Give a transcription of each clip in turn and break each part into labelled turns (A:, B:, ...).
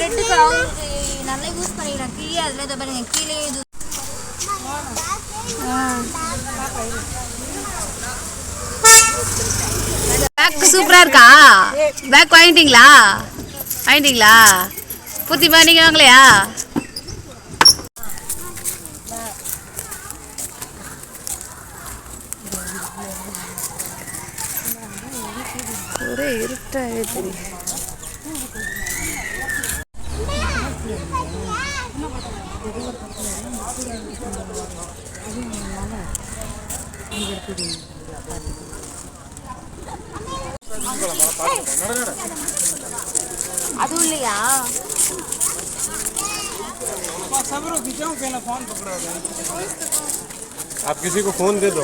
A: ரெட்டுக்கு அவங்களுக்கு நல்லா யூஸ் பண்ணிக்கலாம் கீழே அதில் இதை பாருங்க கீழே இது
B: பேக் சூப்பராக இருக்கா? பேக் வாங்கிட்டீங்களா? வாங்கிட்டீங்களா? பூத்திமா நீங்கள் வாங்கலையா? ஒரே இருட்டாக தெரியும்
A: அதுவும் இல்லையா
C: आप किसी को फोन दे दो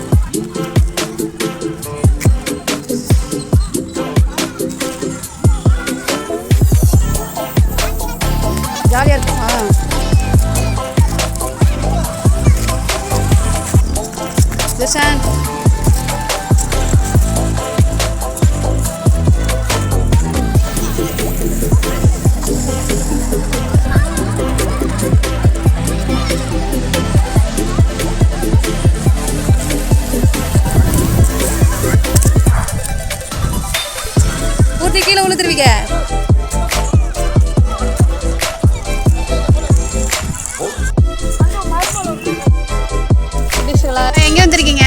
B: விழுந்துருவீங்க எங்கே வந்திருக்கீங்க?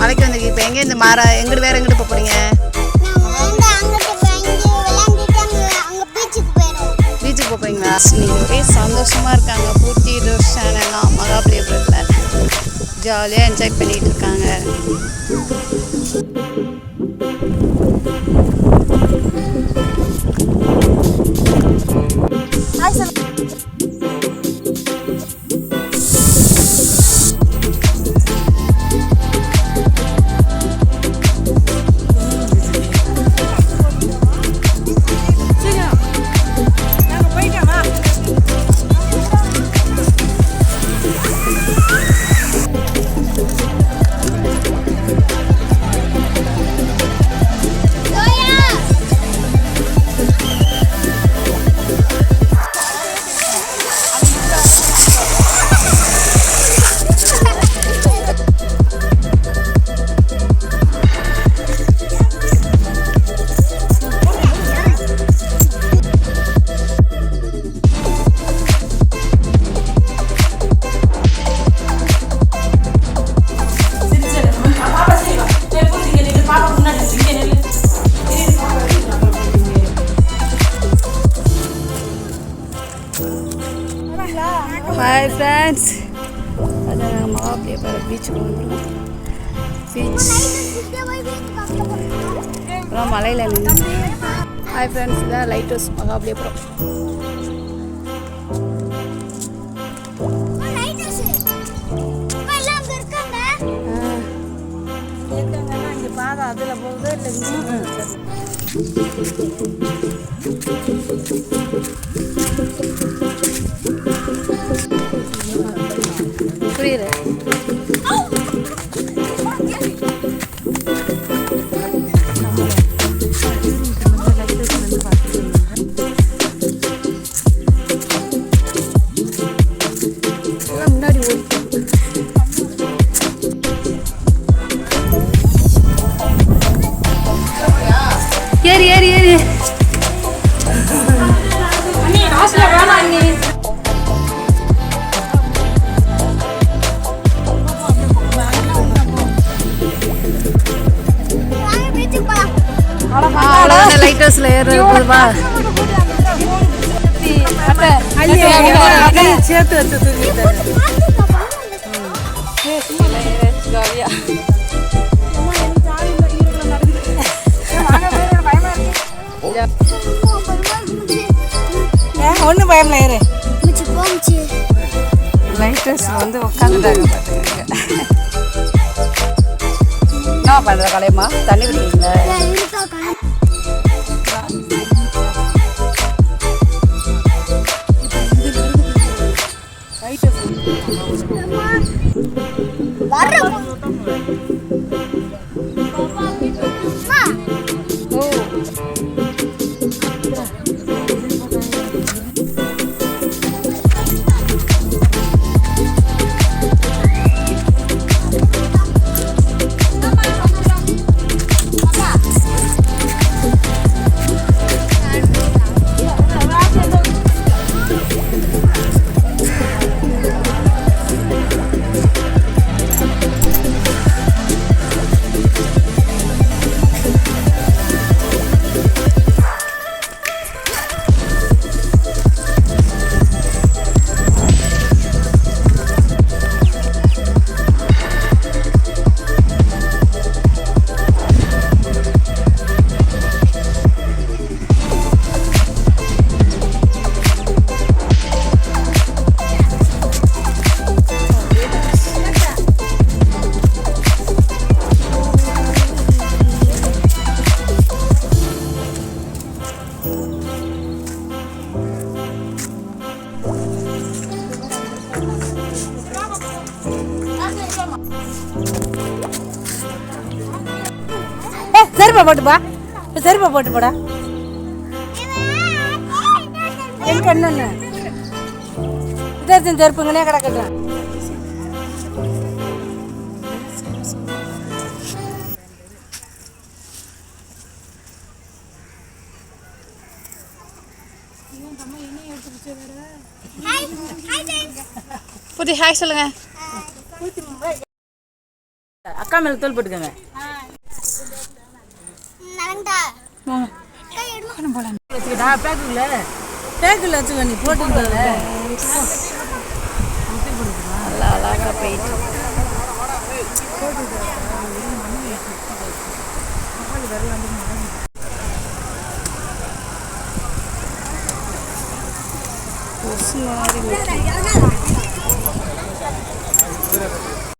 D: மலைக்கு
B: வந்திருக்கீங்க. இப்போ எங்கே இந்த மாறா? எங்கிட்டு வேற எங்கிட்டு போக போறீங்க?
D: பீச்சுக்கு போயிடுவோம்
B: பீச்சுக்கு போக போறீங்களா? நீங்கள் ஒரே சந்தோஷமாக இருக்காங்க. பூர்த்தி ரோஷன் எல்லாம் மகாபலிபுரத்தில் ஜாலியாக என்ஜாய் பண்ணிட்டு இருக்காங்க. ஹாய் ஃப்ரெண்ட்ஸ் அதான் நாங்கள் மகாபலிபுரம் பீச்சுக்கு வந்துருக்கோம் பீச் அப்புறம் மலையில் நின்று ஹாய் ஃப்ரெண்ட்ஸ் இதான் லைட் ஹவுஸ் மகாபலிபுரம்
D: அதில் போகுது இல்லை
B: பஸ்ல ஏறுறதுவா? ஹவுஸில் ஏறுறது சேர்த்து வச்சு தூக்கிட்டாரு
E: ஒன்றும் பயமில்ல இரு
B: லைட்டர்ஸ் வந்து உட்காந்துட்டாங்க பார்த்துக்கங்க என்ன பண்ணுற கலையம்மா? தண்ணி குடிக்கிறீங்களா?
E: செருப்பை போட்டுப்பா செருப்பை போட்டு போடா. எங்க என்னன்னு இதற்கு செருப்புங்கனே கிடக்கட்டும்
B: புதி ஹாய் சொல்லுங்க.
E: அக்கா மேல தோல் போட்டுக்கோங்க. வச்சுக்கிட்டா பேக்குல பேக்குல வச்சுக்கோ நீ போட்டுக்கல
B: நல்லா அழகாக போயிட்டு கொசு மாதிரி